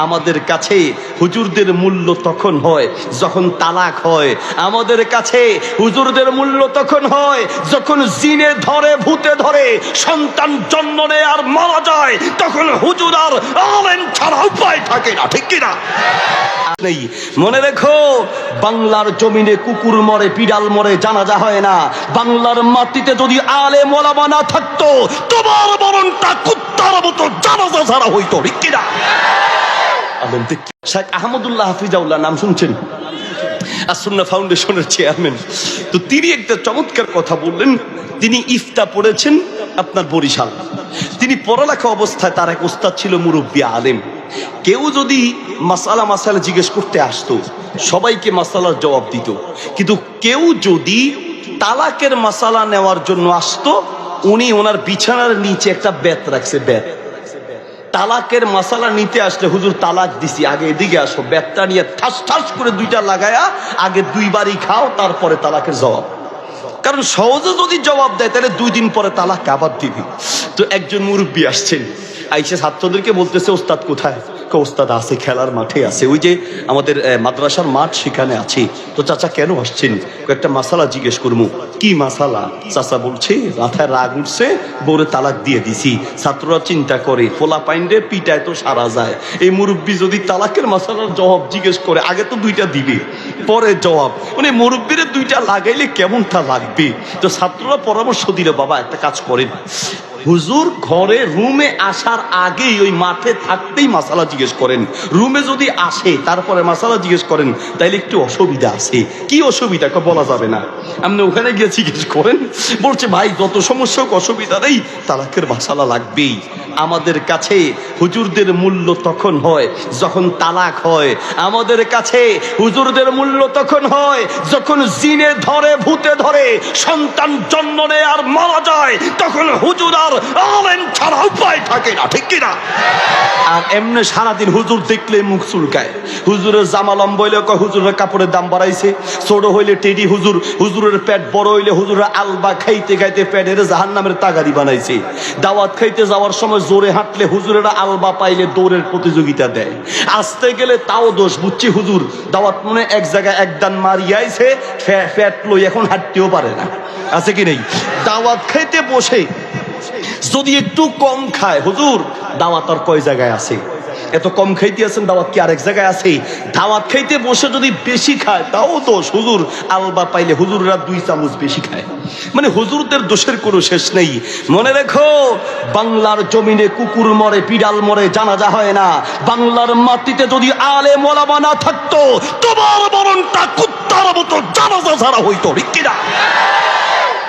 আমাদের কাছে হুজুরদের মূল্য তখন হয় যখন তালাক হয়। আমাদের কাছে হুজুরদের মূল্য তখন হয় যখন জিনে ধরে, ভূতে ধরে, সন্তান জন্ম নেয় আর মারা যায়, তখন হুজুর আর আলেন ছাড়া উপায় থাকে না, ঠিক কিনা? নেই। মনে রেখো, বাংলার জমিনে কুকুর মরে পিডাল মরে, জানাজা হয় না। বাংলার মাটিতে যদি আলে মোলামা না থাকতো, তোমার মরণটা কুত্তার মতো জানাজা ছাড়া হইতো, ঠিক কিনা? আলম শেখ আহমদুল্লাহ হাফিজাউল্লাহ, নাম শুনছেন? আসুন্না ফাউন্ডেশনের চেয়ারম্যান। তো তিনি একটা চমৎকার কথা বললেন। তিনি ইফতা পড়েছেন আপনার বরিশাল। তিনি পড়ালেখা অবস্থায় তার এক ওস্তাদ ছিল মুরব্বী আলেম। কেউ যদি মাসালা মাসালা জিজ্ঞেস করতে আসতো, সবাইকে মাসালার জবাব দিত। কিন্তু কেউ যদি তালাকের মাসালা নেওয়ার জন্য আসতো, উনি ওনার বিছানার নিচে একটা বেত রাখছে বেত তালাকের মশালা নিতে আসলে হুজুর তালাক দিছি। আগে এদিকে আসো। ব্যাগটা নিয়ে ঠাস ঠাস করে দুইটা লাগায়া আগে দুইবারই খাও, তারপরে তালাকের জবাব। কারণ সহজে যদি জবাব দেয়, তাহলে দুই দিন পরে তালাক আবার দিবি। তো একজন মুরব্বী আসছেন। আইসে ছাত্রদেরকে বলতেছে, ওস্তাদ কোথায়? ওস্তাদ আছে, খেলার মাঠে আছে। ওই যে আমাদের মাদ্রাসার মাঠ সেখানে আছে। তো চাচা কেন আসছেন? একটা মাসালা জিজ্ঞেস করব কি মাসালা চাচা বলছে, মাথায় রাগ উঠছে, বউরে তালাক দিয়ে দিছি। ছাত্ররা চিন্তা করে, ফোলা পাইন্ডে পিটায় তো সারা যায়। এই মুরব্বী যদি তালাকের মাসালার জবাব জিজ্ঞেস করে, আগে তো দুইটা দিবে, পরে জবাব। মানে মুরব্বীরে দুইটা লাগাইলে কেমনটা লাগবে? তো ছাত্ররা পরামর্শ দিল, বাবা, একটা কাজ করেন। হুজুর ঘরে রুমে আসার আগেই ওই মাঠে থাকতেই মাসালা জিজ্ঞেস করেন। রুমে যদি আসে, তারপরে মাসালা জিজ্ঞেস করেন, তাইলে একটু অসুবিধা আছে। কি অসুবিধা? বলা যাবে না। আপনি ওখানে গিয়ে জিজ্ঞেস করেন, বলছে, ভাই, যত সমস্যা হোক, অসুবিধা নেই, তালাকের মাসালা লাগবেই। আমাদের কাছে হুজুরদের মূল্য তখন হয় যখন তালাক হয়। আমাদের কাছে হুজুরদের মূল্য তখন হয় যখন জিনে ধরে, ভূতে ধরে, সন্তান জন্ম নেয় আর মারা যায়, তখন হুজুর আর আলেন ছাড়া উপায় থাকে না, ঠিক কিনা? আর এমনি সারাদিন হুজুর দেখলে মুখ চুলকায়। হুজুরের জামা লম্বা হইলে কয়, হুজুরের কাপড়ের দাম বাড়াইছে। ছোট হইলে টেডি হুজুর, হুজুরের পেট বড় হইলে হুজুরের আলবা খাইতে খাইতে পেটের জাহান নামের তাগারি বানাইছে। দাওয়াত খাইতে যাওয়ার সময় জোরে হাঁটলে হুজুরেরা আলবা পাইলে দৌড়ের প্রতিযোগিতা দেয়। আসতে গেলে তাও দোষ, বুঝছি হুজুর? দাওয়াত মনে এক জায়গায় একদান মারিয়াইছে ফ্যাট লই এখন হাঁটতেও পারে না। আছে কি নেই? দাওয়াত খাইতে বসে যদি একটু কম খায়, হুজুর, দাওয়াত আর কয় জায়গায় আছে? এত কম খাইতে আছেন, দাওয়াত কি আরেক জায়গায় আছে? দাওয়াত খাইতে বসে যদি বেশি খায়, তাও দোষ, হুজুর। আলবা পাইলে হুজুররা দুই চামচ বেশি খায়। মানে হুজুরদের দোষের কোনো শেষ নেই। মনে রেখো, বাংলার জমিনে কুকুর মরে পিডাল মরে, জানাজা হয় না। বাংলার মাটিতে যদি আলে মোলামা না থাকতো, তোমার মরণটা কুত্তার মতো জানাজা ছাড়া হইতো, ঠিক কিনা?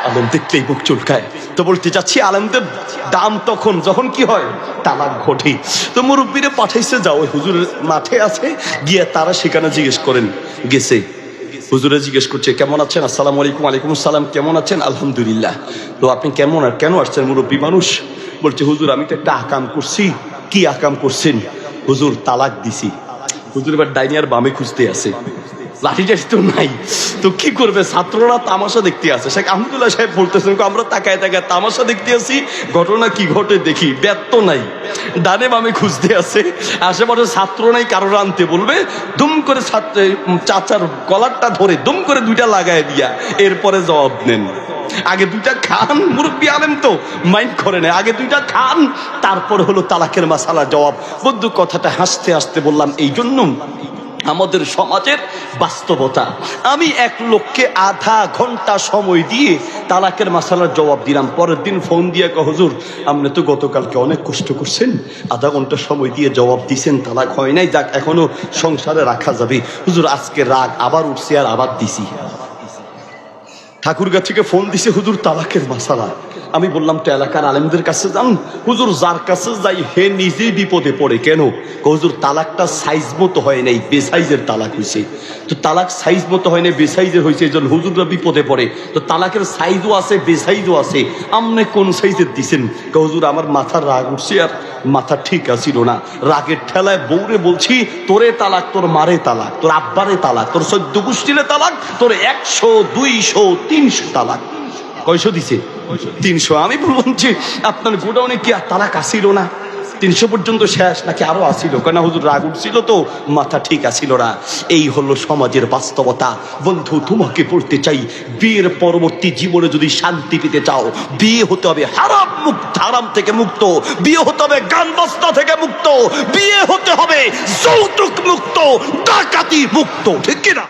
আলম দেখলেই বুক চুলকায়। তো বলতে চাচ্ছি, আলমদের দাম তখন যখন কি হয়? তালাক ঘটে তো মুরব্বীরে পাঠাইছে, যাও হুজুরের মাঠে আছে, গিয়ে তারা সেখানে জিজ্ঞেস করেন, গেছে। হুজুরে জিজ্ঞেস করছে, কেমন আছেন? আসসালামু আলাইকুম আলাইকুম আসসালাম, কেমন আছেন? আলহামদুলিল্লাহ। তো আপনি কেমন আর কেন আসছেন মুরব্বী মানুষ? বলছে, হুজুর, আমি তো একটা আকাম করছি। কি আকাম করছেন? হুজুর, তালাক দিছি। হুজুর এবার ডাইনিয়ার বামে খুঁজতে আছে লাঠিটাই তো নাই। তো কি করবে? ছাত্ররা তামাশা দেখতে আছে। শেখ আহমদুল্লাহ সাহেব বলতেছেন আমরা তাকায় তাকায় তামাশা দেখতে আছি। ঘটনা কি ঘটে দেখি। ব্যর্থ নাই। ডানে বামে খুঁজতে আছে। আশেপাশে ছাত্র নাই, কারোর আনতে বলবে। দুম করে ছাত্র চাচার কলারটা ধরে দুম করে দুইটা লাগায় দিয়া এরপরে জবাব নেন আগে দুইটা খান, মুরব্বী আলেম তো, মাইন্ড করে নেয়। আগে দুইটা খান, তারপর হলো তালাকের মাসালা জবাব। বন্ধু, কথাটা হাসতে হাসতে বললাম এই জন্য আমাদের সমাজের বাস্তবতা। আমি এক লোককে আধা ঘণ্টা সময় দিয়ে তালাকের মাসালার জবাব দিলাম। পরের দিন ফোন দিয়ে কে হজুর, আপনি তো গতকালকে অনেক কষ্ট করছেন। আধা ঘণ্টা সময় দিয়ে জবাব দিছেন, তালাক হয় নাই। যাক, এখনও সংসারে রাখা যাবে। হুজুর, আজকে রাগ আবার উঠছে আর আবার দিছি। ঠাকুরগা থেকে ফোন দিছে, হুজুর, তালাকের মাসালা। আমি বললাম, তো এলাকার আলেমদের কাছে যান। হুজুর, যার কাছে যাই, হে নিজেই বিপদে পড়ে। কেন? হুজুর, তালাকটা সাইজ মতো হয় নাই, বেসাইজের তালাক হয়েছে তো তালাক সাইজ মতো হয় নাই, বেসাইজের হয়েছে এই হুজুররা বিপদে পড়ে। তো তালাকের সাইজও আছে, বেসাইজও আছে। আমনে কোন সাইজের দিছেন? হুজুর, আমার মাথার রাগ উঠছে আর মাথা ঠিক আছিল না। রাগের ঠেলায় বউরে বলছি, তোরে তালাক, তোর মারে তালাক, তোর আব্বারে তালাক, তোর সদ্য গোষ্ঠীরে তালাক, তোর একশো, দুইশো তিনশো তালাক। কয়শো দিছে? তিনশো। আমি বললাম যে আপনার গোডাউনে কি আর তালাক আসিল না? তিনশো পর্যন্ত শেষ নাকি আরও আসিল? কেন হুজুর রাগ উঠছিল তো। মাথা ঠিক আসিল না। এই হলো সমাজের বাস্তবতা। বন্ধু তোমাকে পড়তে চাই বিয়ের পরবর্তী জীবনে যদি শান্তি পেতে চাও বিয়ে হতে হবে হারাম মুক্ত হারাম থেকে মুক্ত। বিয়ে হতে হবে গান বাজনা থেকে মুক্ত। বিয়ে হতে হবে যৌতুক মুক্ত ডাকাতি মুক্ত। ঠিক কিনা?